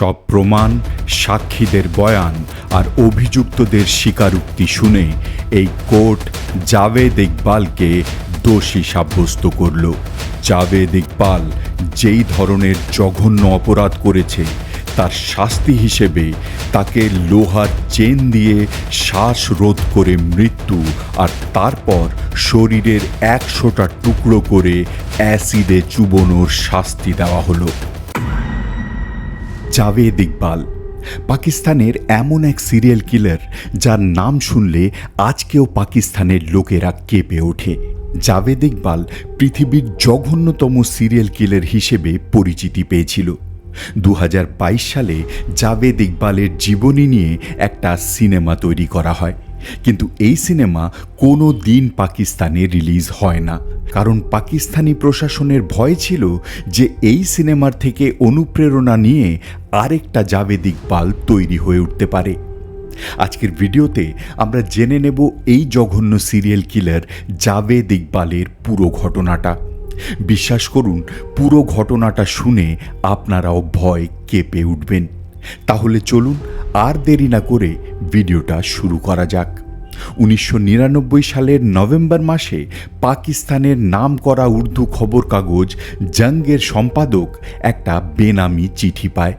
সব প্রমাণ, সাক্ষীদের বয়ান আর অভিযুক্তদের স্বীকারোক্তি শুনে এই কোর্ট জাভেদ ইকবালকে দোষী সাব্যস্ত করল। জাভেদ ইকবাল যেই ধরনের জঘন্য অপরাধ করেছে, তার শাস্তি হিসেবে তাকে লোহার চেন দিয়ে শ্বাস রোধ করে মৃত্যু আর তারপর শরীরের একশোটা টুকরো করে অ্যাসিডে চুবনোর শাস্তি দেওয়া হলো। জাভেদ ইকবাল পাকিস্তানের এমন এক সিরিয়াল কিলার যার নাম শুনলে আজকেও পাকিস্তানের লোকেরা কেঁপে ওঠে। জাভেদ ইকবাল পৃথিবীর জঘন্যতম সিরিয়াল কিলার হিসেবে পরিচিতি পেয়েছিল। দু হাজার বাইশ সালে জাভেদ ইকবালের জীবনী নিয়ে একটা সিনেমা তৈরি করা হয়। কিন্তু এই সিনেমা কোনো দিন পাকিস্তানে রিলিজ হয় না। কারণ পাকিস্তানি প্রশাসনের ভয় ছিল যে এই সিনেমার থেকে অনুপ্রেরণা নিয়ে আরেকটা জাভেদ ইকবাল তৈরি হয়ে উঠতে পারে। আজকের ভিডিওতে আমরা জেনে নেব এই জঘন্য সিরিয়াল কিলার জাভেদ ইকবালের পুরো ঘটনাটা। বিশ্বাস করুন, পুরো ঘটনাটা শুনে আপনারাও ভয় কেঁপে উঠবেন। তাহলে চলুন আর দেরি না করে ভিডিওটা শুরু করা যাক। উনিশশো নিরানব্বই সালের নভেম্বর মাসে পাকিস্তানের নাম করা উর্দু খবর কাগজ জঙ্গের সম্পাদক একটা বেনামি চিঠি পায়।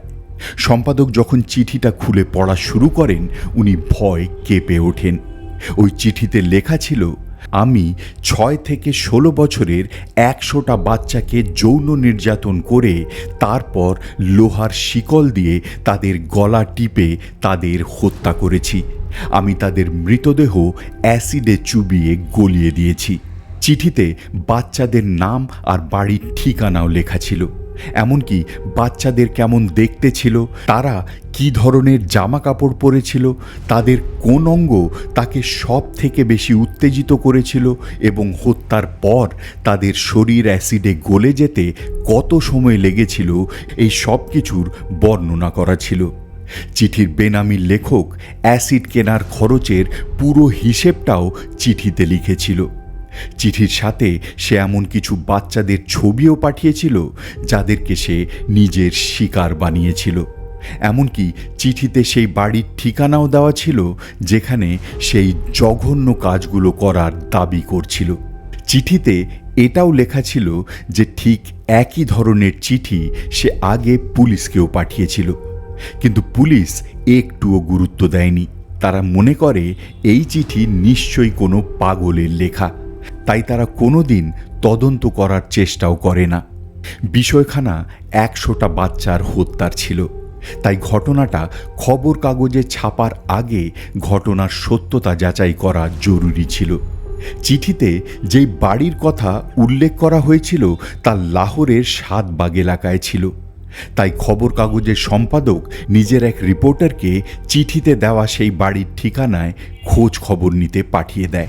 সম্পাদক যখন চিঠিটা খুলে পড়া শুরু করেন, উনি ভয় কেঁপে ওঠেন। ওই চিঠিতে লেখা ছিল, আমি ছয় থেকে ষোলো বছরের একশোটা বাচ্চাকে যৌন নির্যাতন করে তারপর লোহার শিকল দিয়ে তাদের গলা টিপে তাদের হত্যা করেছি। আমি তাদের মৃতদেহ অ্যাসিডে চুবিয়ে গলিয়ে দিয়েছি। চিঠিতে বাচ্চাদের নাম আর বাড়ির ঠিকানাও লেখা ছিল। এমনকি বাচ্চাদের কেমন দেখতে ছিল, তারা কি ধরনের জামা কাপড় পরেছিল, তাদের কোন অঙ্গ তাকে সব থেকে বেশি উত্তেজিত করেছিল এবং হত্যার পর তাদের শরীর অ্যাসিডে গলে যেতে কত সময় লেগেছিল, এই সব কিছুর বর্ণনা করা ছিল। চিঠির বেনামি লেখক অ্যাসিড কেনার খরচের পুরো হিসেবটাও চিঠিতে লিখেছিল। চিঠির সাথে সে এমন কিছু বাচ্চাদের ছবিও পাঠিয়েছিল, যাদেরকে সে নিজের শিকার বানিয়েছিল। এমনকি চিঠিতে সেই বাড়ির ঠিকানাও দেওয়া ছিল, যেখানে সেই জঘন্য কাজগুলো করার দাবি করছিল। চিঠিতে এটাও লেখা ছিল যে ঠিক একই ধরনের চিঠি সে আগে পুলিশকেও পাঠিয়েছিল। কিন্তু পুলিশ একটুও গুরুত্ব দেয়নি। তারা মনে করে এই চিঠি নিশ্চয়ই কোনো পাগলের লেখা। তাই তারা কোনো দিন তদন্ত করার চেষ্টাও করে না। বিষয়খানা একশোটা বাচ্চার হত্যার ছিল। তাই ঘটনাটা খবর কাগজে ছাপার আগে ঘটনার সত্যতা যাচাই করা জরুরি ছিল। চিঠিতে যেই বাড়ির কথা উল্লেখ করা হয়েছিল তা লাহোরের সাতবাগ এলাকায় ছিল। তাই খবর কাগজের সম্পাদক নিজের এক রিপোর্টারকে চিঠিতে দেওয়া সেই বাড়ির ঠিকানায় খোঁজ খবর নিতে পাঠিয়ে দেয়।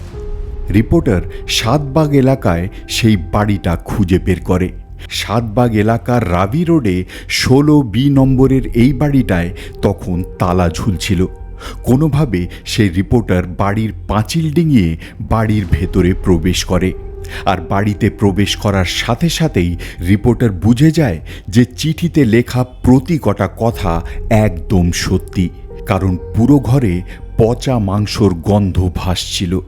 রিপোর্টার সাতবাগ এলাকায় সেই বাড়িটা খুঁজে বের করে। সাতবাগ এলাকার রাবি রোডে ষোলো বি নম্বরের এই বাড়িটায় তখন তালা ঝুলছিল। কোনোভাবে সেই রিপোর্টার বাড়ির পাঁচিল ডিঙিয়ে বাড়ির ভেতরে প্রবেশ করে। আর বাড়িতে প্রবেশ করার সাথে সাথেই রিপোর্টার বুঝে যায় যে চিঠিতে লেখা প্রতি কটা কথা একদম সত্যি, কারণ পুরো ঘরে পচা মাংসর গন্ধ ভাসছিল।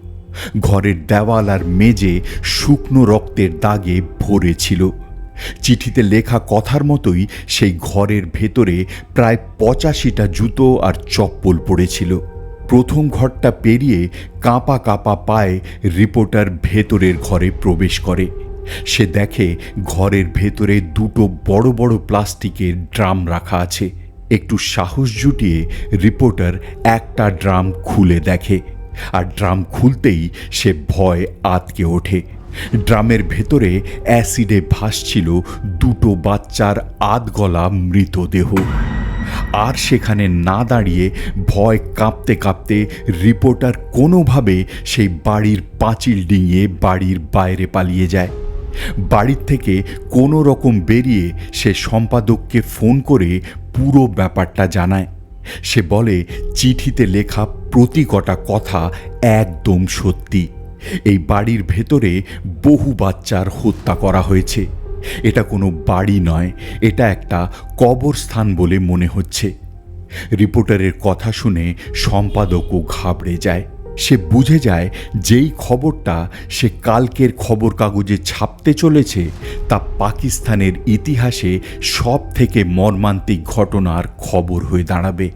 ঘরের দেওয়াল আর মেজে শুকনো রক্তের দাগে ভরে ছিল। চিঠিতে লেখা কথার মতোই সেই ঘরের ভেতরে প্রায় পঁচাশিটা জুতো আর চপ্পল পড়েছিল। প্রথম ঘরটা পেরিয়ে কাঁপা কাঁপা পায়ে রিপোর্টার ভেতরের ঘরে প্রবেশ করে। সে দেখে ঘরের ভেতরে দুটো বড় বড় প্লাস্টিকের ড্রাম রাখা আছে। একটু সাহস জুটিয়ে রিপোর্টার একটা ড্রাম খুলে দেখে। আর ড্রাম খুলতেই সে ভয় আতকে ওঠে। ড্রামের ভেতরে অ্যাসিডে ভাসছিল দুটো বাচ্চার আধগলা মৃতদেহ। আর সেখানে না দাঁড়িয়ে ভয় কাঁপতে কাঁপতে রিপোর্টার কোনোভাবে সেই বাড়ির পাঁচিল ডিঙিয়ে বাড়ির বাইরে পালিয়ে যায়। বাড়ির থেকে কোনো রকম বেরিয়ে সে সম্পাদককে ফোন করে পুরো ব্যাপারটা জানায়। সে বলে, চিঠিতে লেখা প্রতি কটা কথা একদম সত্যি। এই বাড়ির ভেতরে বহু বাচ্চার হত্যা করা হয়েছে। এটা কোনো বাড়ি নয়, এটা একটা কবরস্থান বলে মনে হচ্ছে। রিপোর্টারের কথা শুনে সম্পাদকও ঘাবড়ে যায়। সে বুঝে যায় যেই খবরটা সে কালকের খবর কাগজে ছাপতে চলেছে, তা পাকিস্তানের ইতিহাসে সব থেকে মর্মান্তিক ঘটনার খবর হয়ে দাঁড়াবে।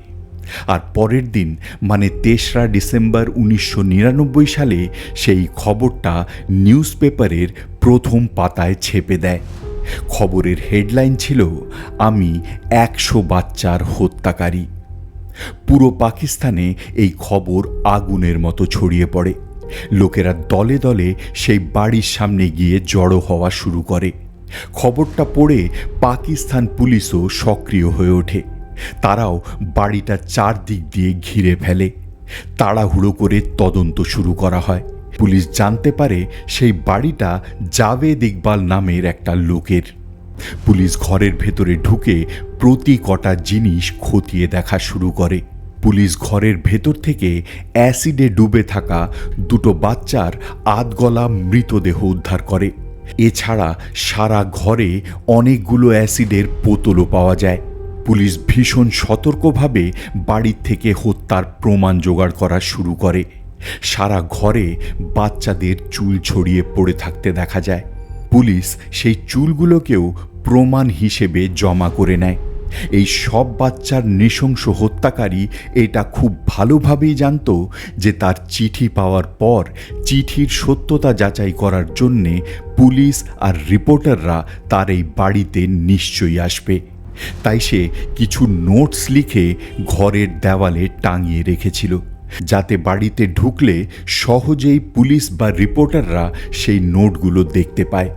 আর পরের দিন মানে তেসরা ডিসেম্বর উনিশশো নিরানব্বই সালে, সেই খবরটা নিউজ পেপারের প্রথম পাতায় ছেপে দেয়। খবরের হেডলাইন ছিল, আমি একশো বাচ্চার হত্যাকারী। পুরো পাকিস্তানে এই খবর আগুনের মতো ছড়িয়ে পড়ে। লোকেরা দলে দলে সেই বাড়ির সামনে গিয়ে জড়ো হওয়া শুরু করে। খবরটা পড়ে পাকিস্তান পুলিশও সক্রিয় হয়ে ওঠে। তারাও বাড়িটা চারদিক দিয়ে ঘিরে ফেলে। তাড়াহুড়ো করে তদন্ত শুরু করা হয়। পুলিশ জানতে পারে সেই বাড়িটা জাভেদ ইকবাল নামের একটা লোকের। পুলিশ ঘরের ভেতরে ঢুকে প্রতি কটা জিনিস খতিয়ে দেখা শুরু করে। পুলিশ ঘরের ভেতর থেকে অ্যাসিডে ডুবে থাকা দুটো বাচ্চার আধগলা মৃতদেহ উদ্ধার করে। এছাড়া সারা ঘরে অনেকগুলো অ্যাসিডের বোতলও পাওয়া যায়। পুলিশ ভীষণ সতর্কভাবে বাড়ির থেকে হত্যার প্রমাণ জোগাড় করা শুরু করে। সারা ঘরে বাচ্চাদের চুল ছড়িয়ে পড়ে থাকতে দেখা যায়। পুলিশ সেই চুলগুলোকেও প্রমাণ হিসেবে জমা করে নেয়। এই সব বাচ্চার নৃশংস হত্যাকারী এটা খুব ভালোভাবেই জানতো যে তার চিঠি পাওয়ার পর চিঠির সত্যতা যাচাই করার জন্যে পুলিশ আর রিপোর্টাররা তার এই বাড়িতে নিশ্চয়ই আসবে। তাই সে কিছু নোটস লিখে ঘরের দেওয়ালে টাঙিয়ে রেখেছিল। যাতে বাড়িতে ঢুকলে সহজেই পুলিশ বা রিপোর্টাররা সেই নোটগুলো দেখতে পায়।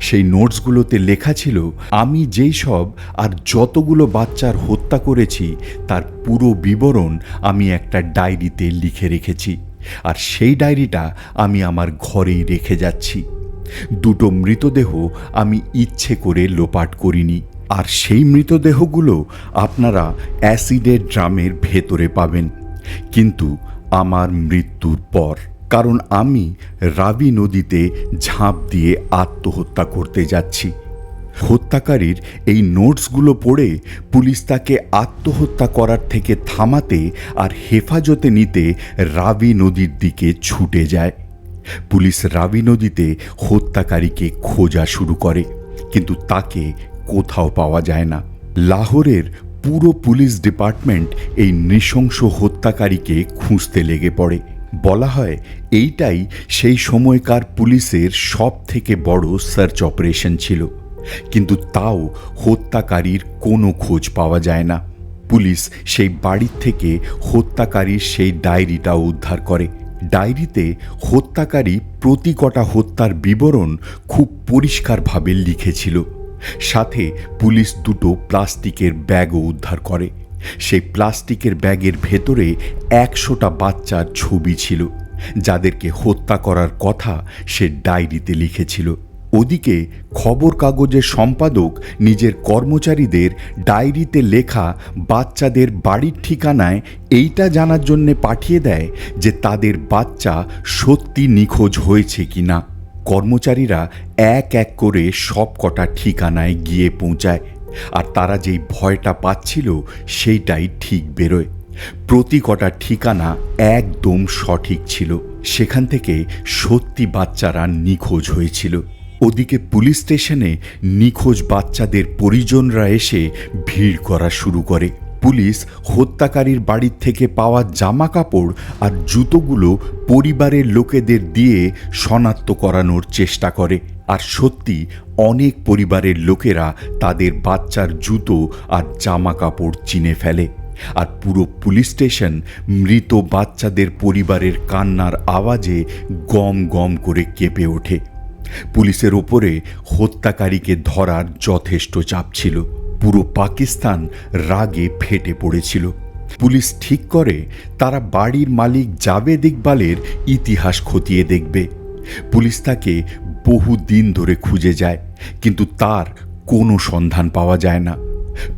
সেই নোটসগুলোতে লেখা ছিল, আমি যেই সব আর যতগুলো বাচ্চার হত্যা করেছি, তার পুরো বিবরণ আমি একটা ডায়েরিতে লিখে রেখেছি। আর সেই ডায়েরিটা আমি আমার ঘরেই রেখে যাচ্ছি। দুটো মৃতদেহ আমি ইচ্ছে করে লোপাট করিনি। আর সেই মৃতদেহগুলো আপনারা অ্যাসিডের ড্রামের ভেতরে পাবেন। কিন্তু আমার মৃত্যুর পর, কারণ আমি রাবি নদীতে ঝাঁপ দিয়ে আত্মহত্যা করতে যাচ্ছি। হত্যাকারীর এই নোটসগুলো পড়ে পুলিশ তাকে আত্মহত্যা করার থেকে থামাতে আর হেফাজতে নিতে রাবি নদীর দিকে ছুটে যায়। পুলিশ রাবি নদীতে হত্যাকারীকে খোঁজা শুরু করে, কিন্তু তাকে কোথাও পাওয়া যায় না। লাহোরের পুরো পুলিশ ডিপার্টমেন্ট এই নৃশংস হত্যাকারীকে খুঁজতে লেগে পড়ে। বলা হয়, এইটাই সেই সময়কার পুলিশের সব থেকে বড় সার্চ অপারেশন ছিল। কিন্তু তাও হত্যাকারীর কোনো খোঁজ পাওয়া যায় না। পুলিশ সেই বাড়ির থেকে হত্যাকারীর সেই ডায়েরিটা উদ্ধার করে। ডায়েরিতে হত্যাকারী প্রতি কটা হত্যার বিবরণ খুব পরিষ্কারভাবে লিখেছিল। সাথে পুলিশ দুটো প্লাস্টিকের ব্যাগও উদ্ধার করে। সেই প্লাস্টিকের ব্যাগের ভেতরে একশোটা বাচ্চার ছবি ছিল, যাদেরকে হত্যা করার কথা সে ডায়েরিতে লিখেছিল। ওদিকে খবর কাগজের সম্পাদক নিজের কর্মচারীদের ডায়েরিতে লেখা বাচ্চাদের বাড়ির ঠিকানায় এইটা জানার জন্যে পাঠিয়ে দেয় যে তাদের বাচ্চা সত্যি নিখোঁজ হয়েছে কি না কর্মচারীরা এক এক করে সব কটা ঠিকানায় গিয়ে পৌঁছায়। আর তারা যেই ভয়টা পাচ্ছিল, সেইটাই ঠিক বেরোয়। প্রতি কটা ঠিকানা একদম সঠিক ছিল। সেখান থেকে সত্যি বাচ্চারা নিখোঁজ হয়েছিল। ওদিকে পুলিশ স্টেশনে নিখোঁজ বাচ্চাদের পরিজনরা এসে ভিড় করা শুরু করে। পুলিশ হত্যাকারীর বাড়ির থেকে পাওয়া জামা কাপড় আর জুতোগুলো পরিবারের লোকেদের দিয়ে শনাক্ত করানোর চেষ্টা করে। আর সত্যি, অনেক পরিবারের লোকেরা তাদের বাচ্চার জুতো আর জামা কাপড় চিনে ফেলে। আর পুরো পুলিশ স্টেশন মৃত বাচ্চাদের পরিবারের কান্নার আওয়াজে গম গম করে কেঁপে ওঠে। পুলিশের ওপরে হত্যাকারীকে ধরার যথেষ্ট চাপ ছিল। পুরো পাকিস্তান রাগে ফেটে পড়েছিল। পুলিশ ঠিক করে তারা বাড়ির মালিক জাভেদ ইকবালের ইতিহাস খতিয়ে দেখবে। পুলিশ তাকে বহু দিন ধরে খুঁজে যায়, কিন্তু তার কোনো সন্ধান পাওয়া যায় না।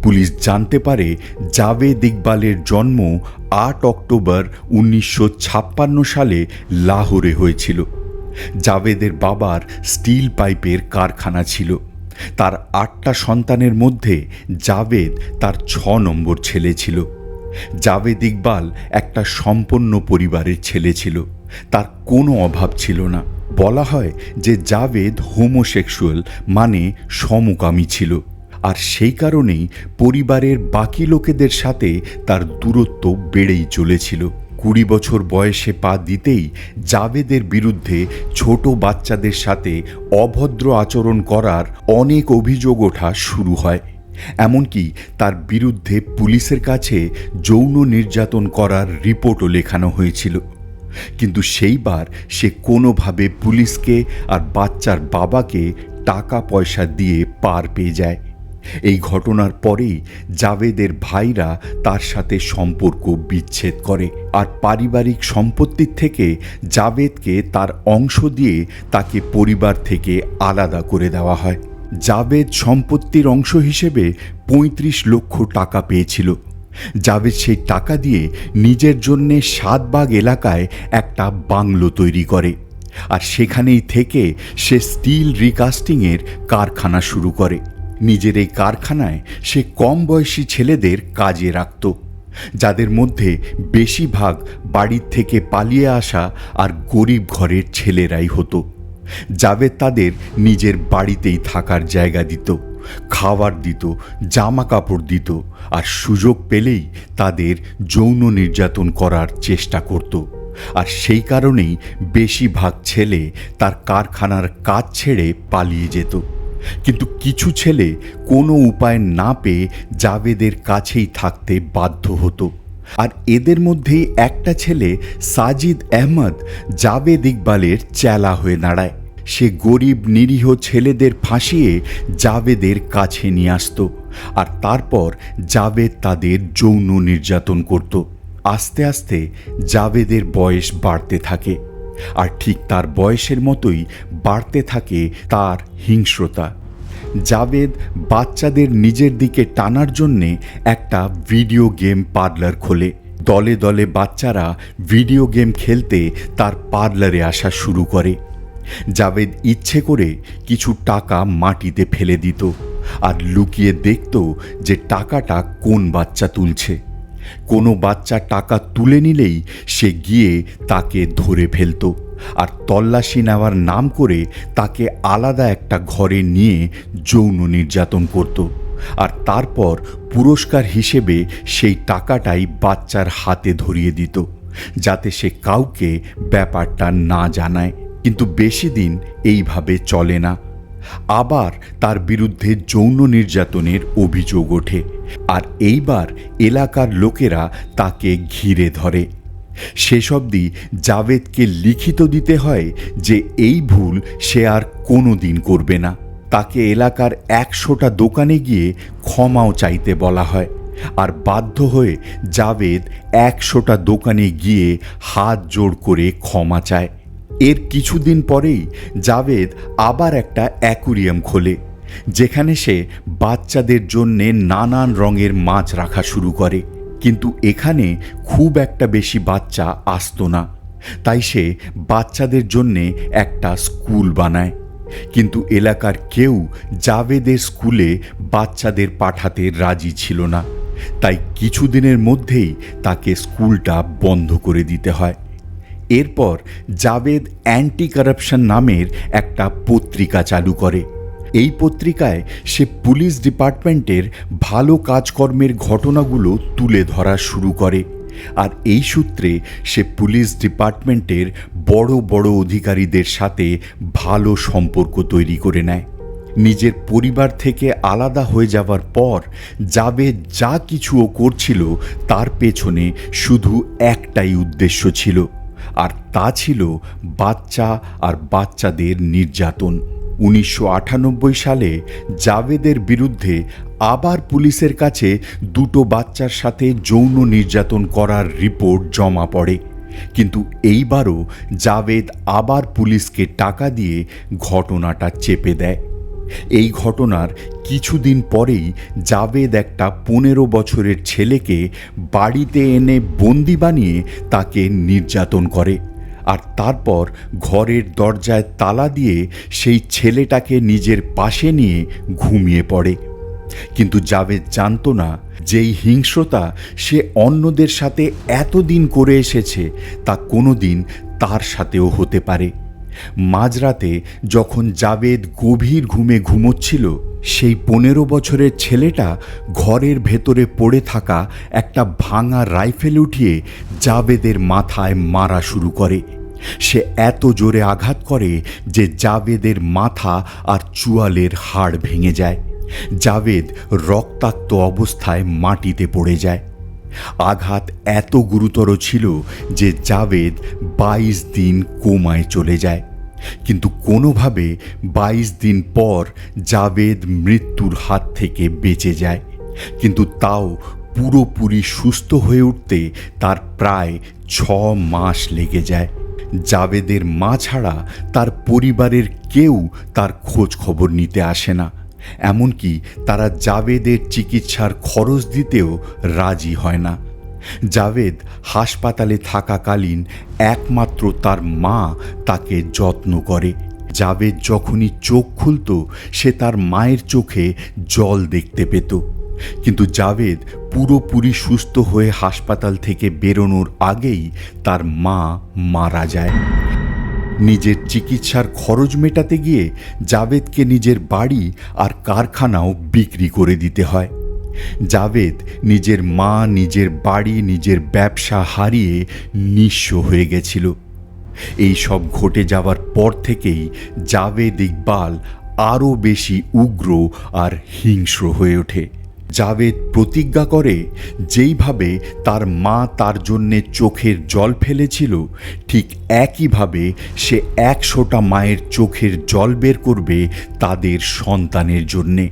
পুলিশ জানতে পারে জাভেদ ইকবালের জন্ম আট অক্টোবর উনিশশো ছাপ্পান্ন সালে লাহোরে হয়েছিল। জাভেদের বাবার স্টিল পাইপের কারখানা ছিল। তার আটটা সন্তানের মধ্যে জাভেদ তার ছ নম্বর ছেলে ছিল। জাভেদ ইকবাল একটা সম্পন্ন পরিবারের ছেলে ছিল। তার কোনো অভাব ছিল না। বলা হয় যে জাভেদ হোমোসেক্সুয়াল মানে সমকামী ছিল। আর সেই কারণেই পরিবারের বাকি লোকেদের সাথে তার দূরত্ব বেড়েই চলেছিল। কুড়ি বছর বয়সে পা দিতেই জাভেদের বিরুদ্ধে ছোট বাচ্চাদের সাথে অভদ্র আচরণ করার অনেক অভিযোগ ওঠা শুরু হয়। এমনকি তার বিরুদ্ধে পুলিশের কাছে যৌন নির্যাতন করার রিপোর্টও লেখানো হয়েছিল। কিন্তু সেইবার সে কোনোভাবে পুলিশকে আর বাচ্চার বাবাকে টাকা পয়সা দিয়ে পার পেয়ে যায়। এই ঘটনার পরেই জাভেদের ভাইরা তার সাথে সম্পর্ক বিচ্ছেদ করে আর পারিবারিক সম্পত্তির থেকে জাভেদকে তার অংশ দিয়ে তাকে পরিবার থেকে আলাদা করে দেওয়া হয়। জাভেদ সম্পত্তির অংশ হিসেবে পঁয়ত্রিশ লক্ষ টাকা পেয়েছিল। জাভেদ সেই টাকা দিয়ে নিজের জন্যে সাতবাগ এলাকায় একটা বাংলো তৈরি করে আর সেখানেই থেকে সে স্টিল রিকাস্টিংয়ের কারখানা শুরু করে। নিজের এই কারখানায় সে কম বয়সী ছেলেদের কাজে রাখত, যাদের মধ্যে বেশিরভাগ বাড়ির থেকে পালিয়ে আসা আর গরিব ঘরের ছেলেরাই হতো জাভেদ তাদের নিজের বাড়িতেই থাকার জায়গা দিত, খাবার দিত জামা কাপড় দিত আর সুযোগ পেলেই তাদের যৌন নির্যাতন করার চেষ্টা করত। আর সেই কারণেই বেশিরভাগ ছেলে তার কারখানার কাজ ছেড়ে পালিয়ে যেত। কিন্তু কিছু ছেলে কোনো উপায় না পেয়ে জাভেদের কাছেই থাকতে বাধ্য হতো। আর এদের মধ্যেই একটা ছেলে সাজিদ আহমদ জাভেদ ইকবালের চেলা হয়ে দাঁড়ায়। সে গরিব নিরীহ ছেলেদের ফাঁসিয়ে জাভেদের কাছে নিয়ে আসতো আর তারপর জাভেদ তাদের যৌন নির্যাতন করত। আস্তে আস্তে জাভেদের বয়স বাড়তে থাকে। আর ঠিক তার বয়সের মতোই বাড়তে থাকে তার হিংস্রতা। জাভেদ বাচ্চাদের নিজের দিকে টানার জন্যে একটা ভিডিও গেম পার্লার খোলে। দলে দলে বাচ্চারা ভিডিও গেম খেলতে তার পার্লারে আসা শুরু করে। জাভেদ ইচ্ছে করে কিছু টাকা মাটিতে ফেলে দিত আর লুকিয়ে দেখত যে টাকাটা কোন বাচ্চা তুলছে। কোনো বাচ্চা টাকা তুলে নিলেই সে গিয়ে তাকে ধরে ফেলত। আর তল্লাশি নেওয়ার নাম করে তাকে আলাদা একটা ঘরে নিয়ে যৌন নির্যাতন করত। আর তারপর পুরস্কার হিসেবে সেই টাকাটাই বাচ্চার হাতে ধরিয়ে দিত, যাতে সে কাউকে ব্যাপারটা না জানায়। কিন্তু বেশি দিন এইভাবে চলে না। আবার তার বিরুদ্ধে যৌন নির্যাতনের অভিযোগ ওঠে। আর এইবার এলাকার লোকেরা তাকে ঘিরে ধরে। শেষ অবধি জাভেদকে লিখিত দিতে হয় যে এই ভুল সে আর কোনো দিন করবে না। তাকে এলাকার একশোটা দোকানে গিয়ে ক্ষমাও চাইতে বলা হয়। আর বাধ্য হয়ে জাভেদ একশোটা দোকানে গিয়ে হাত জোড় করে ক্ষমা চায়। এর কিছুদিন পরেই জাভেদ আবার একটা অ্যাকুরিয়াম খোলে, যেখানে সে বাচ্চাদের জন্যে নানান রঙের মাছ রাখা শুরু করে। কিন্তু এখানে খুব একটা বেশি বাচ্চা আসতো না। তাই সে বাচ্চাদের জন্যে একটা স্কুল বানায়। কিন্তু এলাকার কেউ জাভেদের স্কুলে বাচ্চাদের পাঠাতে রাজি ছিল না। তাই কিছুদিনের মধ্যেই তাকে স্কুলটা বন্ধ করে দিতে হয়। এরপর জাভেদ অ্যান্টি কারাপশন নামের একটা পত্রিকা চালু করে। এই পত্রিকায় সে পুলিশ ডিপার্টমেন্টের ভালো কাজকর্মের ঘটনাগুলো তুলে ধরা শুরু করে। আর এই সূত্রে সে পুলিশ ডিপার্টমেন্টের বড় বড় অধিকারীদের সাথে ভালো সম্পর্ক তৈরি করে নেয়। নিজের পরিবার থেকে আলাদা হয়ে যাওয়ার পর যাবে যা কিছুও করছিল তার পেছনে শুধু একটাই উদ্দেশ্য ছিল, আর তা ছিল বাচ্চা আর বাচ্চাদের নির্যাতন। উনিশশো আটানব্বই সালে জাভেদের বিরুদ্ধে আবার পুলিশের কাছে দুটো বাচ্চার সাথে যৌন নির্যাতন করার রিপোর্ট জমা পড়ে। কিন্তু এইবারও জাভেদ আবার পুলিশকে টাকা দিয়ে ঘটনাটা চেপে দেয়। এই ঘটনার কিছুদিন পরেই জাভেদ একটা পনেরো বছরের ছেলেকে বাড়িতে এনে বন্দি বানিয়ে তাকে নির্যাতন করে। আর তারপর ঘরের দরজায় তালা দিয়ে সেই ছেলেটাকে নিজের পাশে নিয়ে ঘুমিয়ে পড়ে। কিন্তু জাভেদ জানতো না যেই হিংস্রতা সে অন্যদের সাথে এতদিন করে এসেছে তা কোনো দিন তার সাথেও হতে পারে। মাঝরাতে যখন জাভেদ গভীর ঘুমে ঘুমোচ্ছিল সেই পনেরো বছরের ছেলেটা ঘরের ভেতরে পড়ে থাকা একটা ভাঙা রাইফেল উঠিয়ে জাবেদের মাথায় মারা শুরু করে। সে এত জোরে আঘাত করে যে জাবেদের মাথা আর চুয়ালের হাড় ভেঙে যায়। জাবেদ রক্তাক্ত অবস্থায় মাটিতে পড়ে যায়। আঘাত এত গুরুতর ছিল যে জাবেদ বাইশ দিন কোমায় চলে যায়। কিন্তু কোনোভাবে বাইশ দিন পর জাভেদ মৃত্যুর হাত থেকে বেঁচে যায়। কিন্তু তাও পুরোপুরি সুস্থ হয়ে উঠতে তার প্রায় ছ মাস লেগে যায়। জাভেদের মা ছাড়া তার পরিবারের কেউ তার খোঁজ খবর নিতে আসে না। এমনকি তারা জাভেদের চিকিৎসার খরচ দিতেও রাজি হয় না। জাভেদ হাসপাতালে থাকাকালীন একমাত্র তার মা তাকে যত্ন করে। জাভেদ যখনই চোখ খুলত, সে তার মায়ের চোখে জল দেখতে পেত। কিন্তু জাভেদ পুরোপুরি সুস্থ হয়ে হাসপাতাল থেকে বেরোনোর আগেই তার মা মারা যায়। নিজের চিকিৎসার খরচ মেটাতে গিয়ে জাভেদকে নিজের বাড়ি আর কারখানাও বিক্রি করে দিতে হয়। জাভেদ নিজের মা, নিজের বাড়ি, নিজের ব্যবসা হারিয়ে নিঃস্ব হয়ে গেছিল। এই সব ঘটে যাওয়ার পর থেকেই জাভেদ ইকবাল আরও বেশি উগ্র আর হিংস্র হয়ে ওঠে। জাভেদ প্রতিজ্ঞা করে যেইভাবে তার মা তার জন্যে চোখের জল ফেলেছিল, ঠিক একইভাবে সে একশোটা মায়ের চোখের জল বের করবে তাদের সন্তানের জন্যে।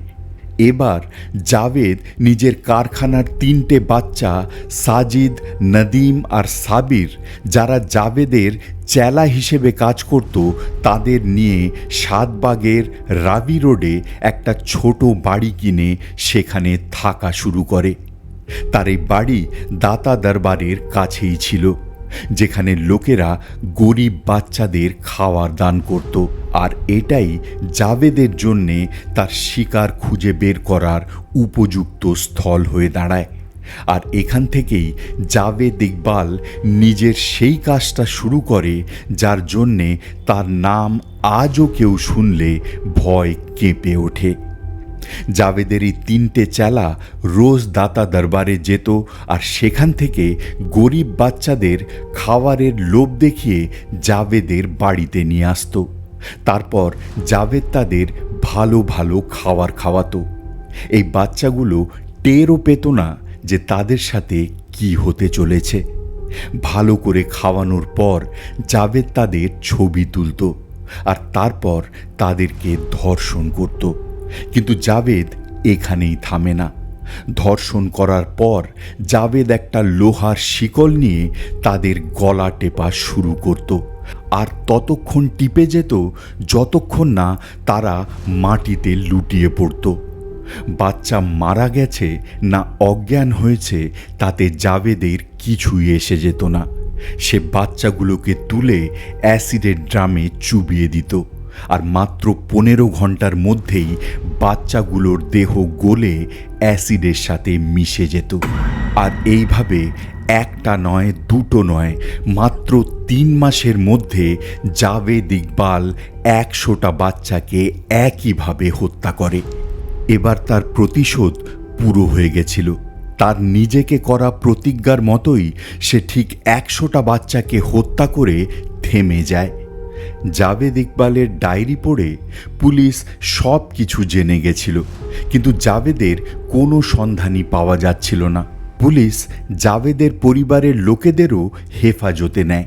এবার জাভেদ নিজের কারখানার তিনটে বাচ্চা, সাজিদ, নদীম আর সাবির, যারা জাভেদের চেলা হিসেবে কাজ করত, তাদের নিয়ে সাতবাগের রাবি রোডে একটা ছোট বাড়ি কিনে সেখানে থাকা শুরু করে। তার এই বাড়ি দাতা দরবারের কাছেই ছিল। যেখানে লোকেরা গরিব বাচ্চাদের খাওয়ার দান করত আর এটাই জাভেদের জন্যে তার শিকার খুঁজে বের করার উপযুক্ত স্থল হয়ে দাঁড়ায়। আর এখান থেকেই জাভেদ ইকবাল নিজের সেই কাজটা শুরু করে, যার জন্যে তার নাম আজও কেউ শুনলে ভয় কেঁপে ওঠে। জাভেদের এই তিনটে চেলা রোজ দাতা দরবারে যেত আর সেখান থেকে গরিব বাচ্চাদের খাবারের লোভ দেখিয়ে জাভেদের বাড়িতে নিয়ে আসতো। তারপর জাভেদ তাদের ভালো ভালো খাবার খাওয়াতো। এই বাচ্চাগুলো টেরও পেত না যে তাদের সাথে কি হতে চলেছে। ভালো করে খাওয়ানোর পর জাভেদ তাদের ছবি তুলত আর তারপর তাদেরকে ধর্ষণ করতো। কিন্তু জাভেদ এখানেই থামে না। ধর্ষণ করার পর জাভেদ একটা লোহার শিকল নিয়ে তাদের গলা টেপা শুরু করত আর ততক্ষণ টিপে যেত যতক্ষণ না তারা মাটিতে লুটিয়ে পড়ত। বাচ্চা মারা গেছে না অজ্ঞান হয়েছে তাতে জাভেদের কিছুই এসে যেত না। সে বাচ্চাগুলোকে তুলে অ্যাসিডের ড্রামে চুবিয়ে দিত। আর মাত্র পনেরো ঘণ্টার মধ্যেই বাচ্চাগুলোর দেহ গলে অ্যাসিডের সাথে মিশে যেত। আর এইভাবে একটা নয়, দুটো নয়, মাত্র তিন মাসের মধ্যে জাভেদ ইকবাল একশোটা বাচ্চাকে একইভাবে হত্যা করে। এবার তার প্রতিশোধ পুরো হয়ে গেছিল। তার নিজেকে করা প্রতিজ্ঞার মতোই সে ঠিক একশোটা বাচ্চাকে হত্যা করে থেমে যায়। জাভেদ ইকবালের ডায়েরি পড়ে পুলিশ সব কিছু জেনে গেছিল। কিন্তু জাভেদের কোনো সন্ধানই পাওয়া যাচ্ছিল না। পুলিশ জাভেদের পরিবারের লোকেদেরও হেফাজতে নেয়।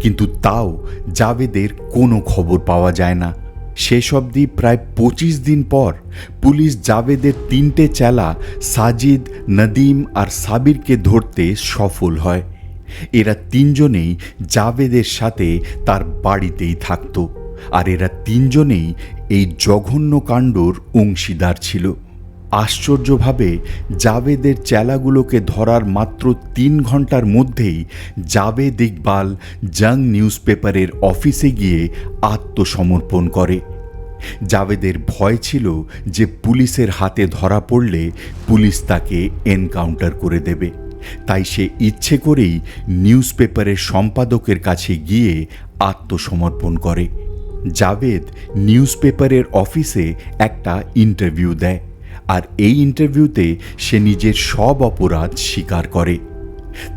কিন্তু তাও জাভেদের কোনো খবর পাওয়া যায় না। শেষ অবধি প্রায় পঁচিশ দিন পর পুলিশ জাভেদের তিনটে চেলা সাজিদ, নদীম আর সাবিরকে ধরতে সফল হয়। এরা তিনজনেই জাভেদের সাথে তার বাড়িতেই থাকত, আর এরা তিনজনেই এই জঘন্য কাণ্ডর অংশীদার ছিল। আশ্চর্যভাবে জাভেদের চেলাগুলোকে ধরার মাত্র তিন ঘণ্টার মধ্যেই জাভেদ ইকবাল জাং নিউজ পেপারের অফিসে গিয়ে আত্মসমর্পণ করে। জাভেদের ভয় ছিল যে পুলিশের হাতে ধরা পড়লে পুলিশ তাকে এনকাউন্টার করে দেবে। তাই সে ইচ্ছে করেই নিউজ পেপারের সম্পাদকের কাছে গিয়ে আত্মসমর্পণ করে। জাভেদ নিউজ পেপারের অফিসে একটা ইন্টারভিউ দেয় আর এই ইন্টারভিউতে সে নিজের সব অপরাধ স্বীকার করে।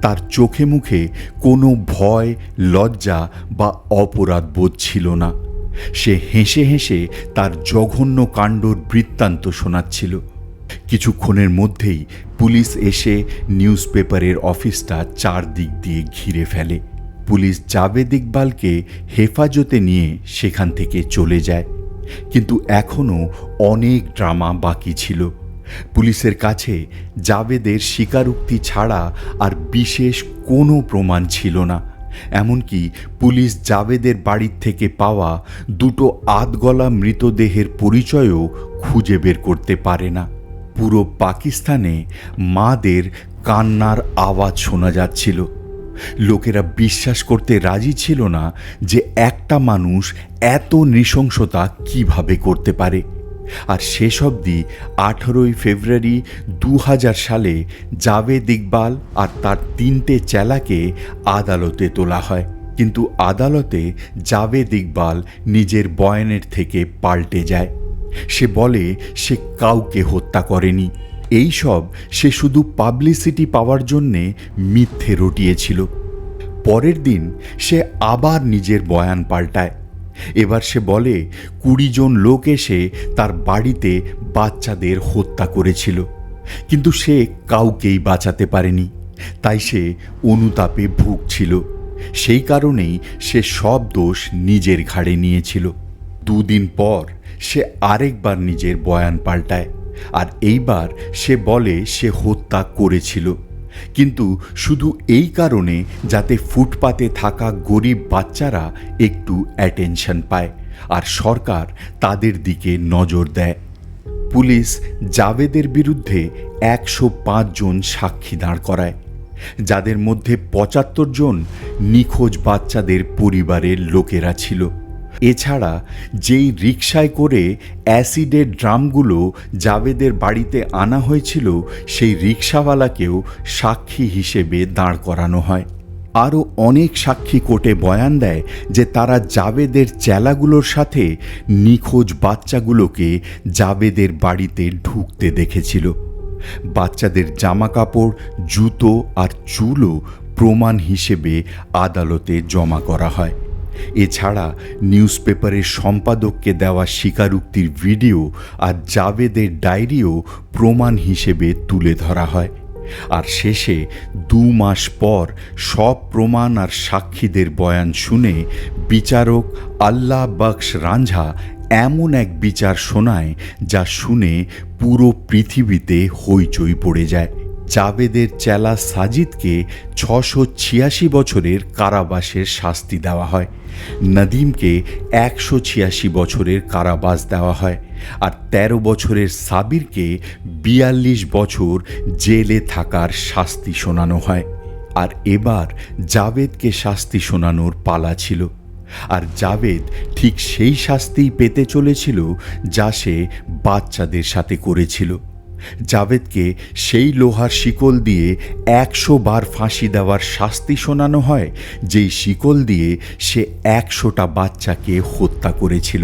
তার চোখে মুখে কোনো ভয়, লজ্জা বা অপরাধ বোধ ছিল না। সে হেসে হেসে তার জঘন্য কাণ্ডর বৃত্তান্ত শোনাচ্ছিল। কিছুক্ষণের মধ্যেই পুলিশ এসে নিউজ পেপারের অফিসটা চারদিক দিয়ে ঘিরে ফেলে। পুলিশ জাবেদ ইকবালকে হেফাজতে নিয়ে সেখান থেকে চলে যায়। কিন্তু এখনও অনেক ড্রামা বাকি ছিল। পুলিশের কাছে জাবেদের স্বীকারোক্তি ছাড়া আর বিশেষ কোনো প্রমাণ ছিল না। এমনকি পুলিশ জাবেদের বাড়ির থেকে পাওয়া দুটো আধগলা মৃতদেহের পরিচয়ও খুঁজে বের করতে পারে না। পুরো পাকিস্তানে মাদের কান্নার আওয়াজ শোনা যাচ্ছিল। লোকেরা বিশ্বাস করতে রাজি ছিল না যে একটা মানুষ এত নৃশংসতা কীভাবে করতে পারে। আর শেষ অবধি আঠারোই ফেব্রুয়ারি দু হাজার সালে জাভেদ ইকবাল আর তার তিনটে চেলাকে আদালতে তোলা হয়। কিন্তু আদালতে জাভেদ ইকবাল নিজের বয়ানের থেকে পাল্টে যায়। সে বলে, সে কাউকে হত্যা করেনি। এই সব সে শুধু পাবলিসিটি পাওয়ার জন্যে মিথ্যে রটিয়েছিল। পরের দিন সে আবার নিজের বয়ান পাল্টায়। এবার সে বলে, কুড়ি জন লোক এসে তার বাড়িতে বাচ্চাদের হত্যা করেছিল। কিন্তু সে কাউকেই বাঁচাতে পারেনি। তাই সে অনুতাপে ভুগছিল। সেই কারণেই সে সব দোষ নিজের ঘাড়ে নিয়েছিল। দুদিন পর সে আরেকবার নিজের বয়ান পাল্টায়, আর এইবার সে বলে সে হত্যা করেছিল। কিন্তু শুধু এই কারণে যাতে ফুটপাতে থাকা গরিব বাচ্চারা একটু অ্যাটেনশন পায়, আর সরকার তাদের দিকে নজর দেয়। পুলিশ জাভেদের বিরুদ্ধে একশো জন সাক্ষী দাঁড় করায়, যাদের মধ্যে পঁচাত্তর জন নিখোঁজ বাচ্চাদের পরিবারের লোকেরা ছিল। এছাড়া যেই রিকশায় করে অ্যাসিডের ড্রামগুলো জাভেদের বাড়িতে আনা হয়েছিল, সেই রিকশাওয়ালাকেও সাক্ষী হিসেবে দাঁড় করানো হয়। আরও অনেক সাক্ষী কোর্টে বয়ান দেয় যে তারা জাবেদের চেলাগুলোর সাথে নিখোঁজ বাচ্চাগুলোকে জাবেদের বাড়িতে ঢুকতে দেখেছিল। বাচ্চাদের জামা কাপড় জুতো আর চুলও প্রমাণ হিসেবে আদালতে জমা করা হয়। এছাড়া নিউজ পেপারের সম্পাদককে দেওয়া স্বীকারোক্তির ভিডিও আর জাভেদের ডায়েরিও প্রমাণ হিসেবে তুলে ধরা হয়। আর শেষে দু মাস পর সব প্রমাণ আর সাক্ষীদের বয়ান শুনে বিচারক আল্লাহ বক্স রাঞ্ঝা এমন এক বিচার শোনায় যা শুনে পুরো পৃথিবীতে হইচই পড়ে যায়। জাবেদের চেলা সাজিদকে ছশো ছিয়াশি বছরের কারাবাসের শাস্তি দেওয়া হয়। নদীমকে একশো ছিয়াশি বছরের কারাবাস দেওয়া হয় আর ১৩ বছরের সাবিরকে বিয়াল্লিশ বছর জেলে থাকার শাস্তি শোনানো হয়। আর এবার জাভেদকে শাস্তি শোনানোর পালা ছিল। আর জাভেদ ঠিক সেই শাস্তিই পেতে চলেছিল যা সে বাচ্চাদের সাথে করেছিল। জাভেদকে সেই লোহার শিকল দিয়ে একশো বার ফাঁসি দেওয়ার শাস্তি শোনানো হয়, যেই শিকল দিয়ে সে একশোটা বাচ্চাকে হত্যা করেছিল।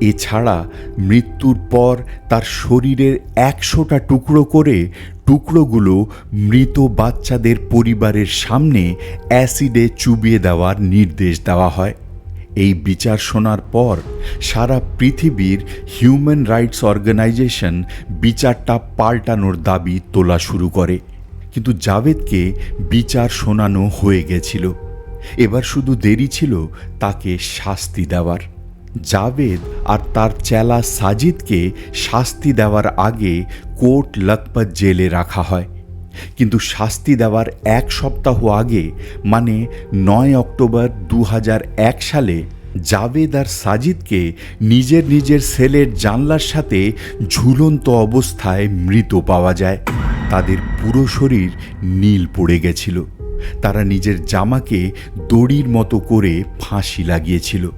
এছাড়া মৃত্যুর পর তার শরীরের একশোটা টুকরো করে টুকরোগুলো মৃত বাচ্চাদের পরিবারের সামনে অ্যাসিডে চুবিয়ে দেওয়ার নির্দেশ দেওয়া হয়। এই বিচার শোনার পর সারা পৃথিবীর হিউম্যান রাইটস অর্গানাইজেশন বিচারটা পাল্টানোর দাবি তোলা শুরু করে। কিন্তু জাভেদকে বিচার শোনানো হয়ে গেছিল। এবার শুধু দেরি ছিল তাকে শাস্তি দেওয়ার। জাভেদ আর তার চেলা সাজিদকে শাস্তি দেওয়ার আগে কোর্ট লখপত জেলে রাখা হয়। কিন্তু শাস্তি দেওয়ার এক সপ্তাহ আগে মানে নয় অক্টোবর দু হাজার এক সালে, জাভেদ আর সাজিদকে নিজের নিজের সেলের জানলার সাথে ঝুলন্ত অবস্থায় মৃত পাওয়া যায়। তাদের পুরো শরীর নীল পড়ে গেছিল। তারা নিজের জামাকে দড়ির মতো করে ফাঁসি লাগিয়েছিল।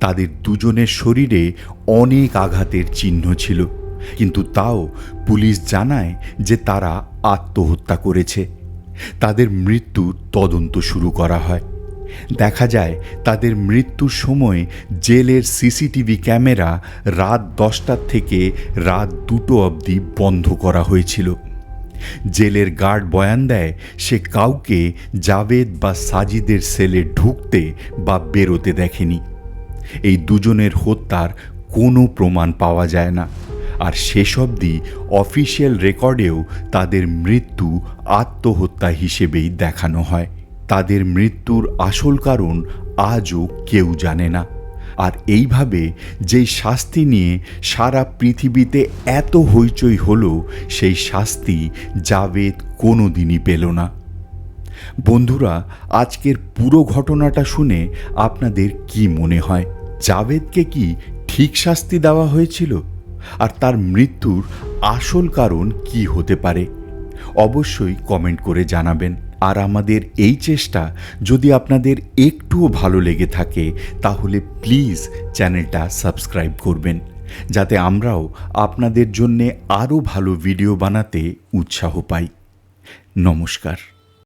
তাদের দুজনের শরীরে অনেক আঘাতের চিহ্ন ছিল। কিন্তু তাও পুলিশ জানায় যে তারা আত্মহত্যা করেছে। তাদের মৃত্যুর তদন্ত শুরু করা হয়। দেখা যায় তাদের মৃত্যুর সময় জেলের সিসিটিভি ক্যামেরা রাত দশটার থেকে রাত দুটো অবধি বন্ধ করা হয়েছিল। জেলের গার্ড বয়ান দেয়, সে কাউকে জাভেদ বা সাজিদের সেলে ঢুকতে বা বেরোতে দেখেনি। এই দুজনের হত্যার কোনো প্রমাণ পাওয়া যায় না। আর শেষ অবধি অফিসিয়াল রেকর্ডেও তাদের মৃত্যু আত্মহত্যা হিসেবেই দেখানো হয়। তাদের মৃত্যুর আসল কারণ আজও কেউ জানে না। আর এইভাবে যেই শাস্তি নিয়ে সারা পৃথিবীতে এত হইচই হলো, সেই শাস্তি জাভেদ কোনো দিনই পেল না। বন্ধুরা, আজকের পুরো ঘটনাটা শুনে আপনাদের কি মনে হয়? জাভেদকে কি ঠিক শাস্তি দেওয়া হয়েছিল? আর তার মৃত্যুর আসল কারণ কি হতে পারে? অবশ্যই কমেন্ট করে জানাবেন। আর আমাদের এই চেষ্টা যদি আপনাদের একটুও ভালো লেগে থাকে, তাহলে প্লিজ চ্যানেলটা সাবস্ক্রাইব করবেন। যাতে আমরাও আপনাদের জন্যে আরও ভালো ভিডিও বানাতে উৎসাহ পাই। নমস্কার।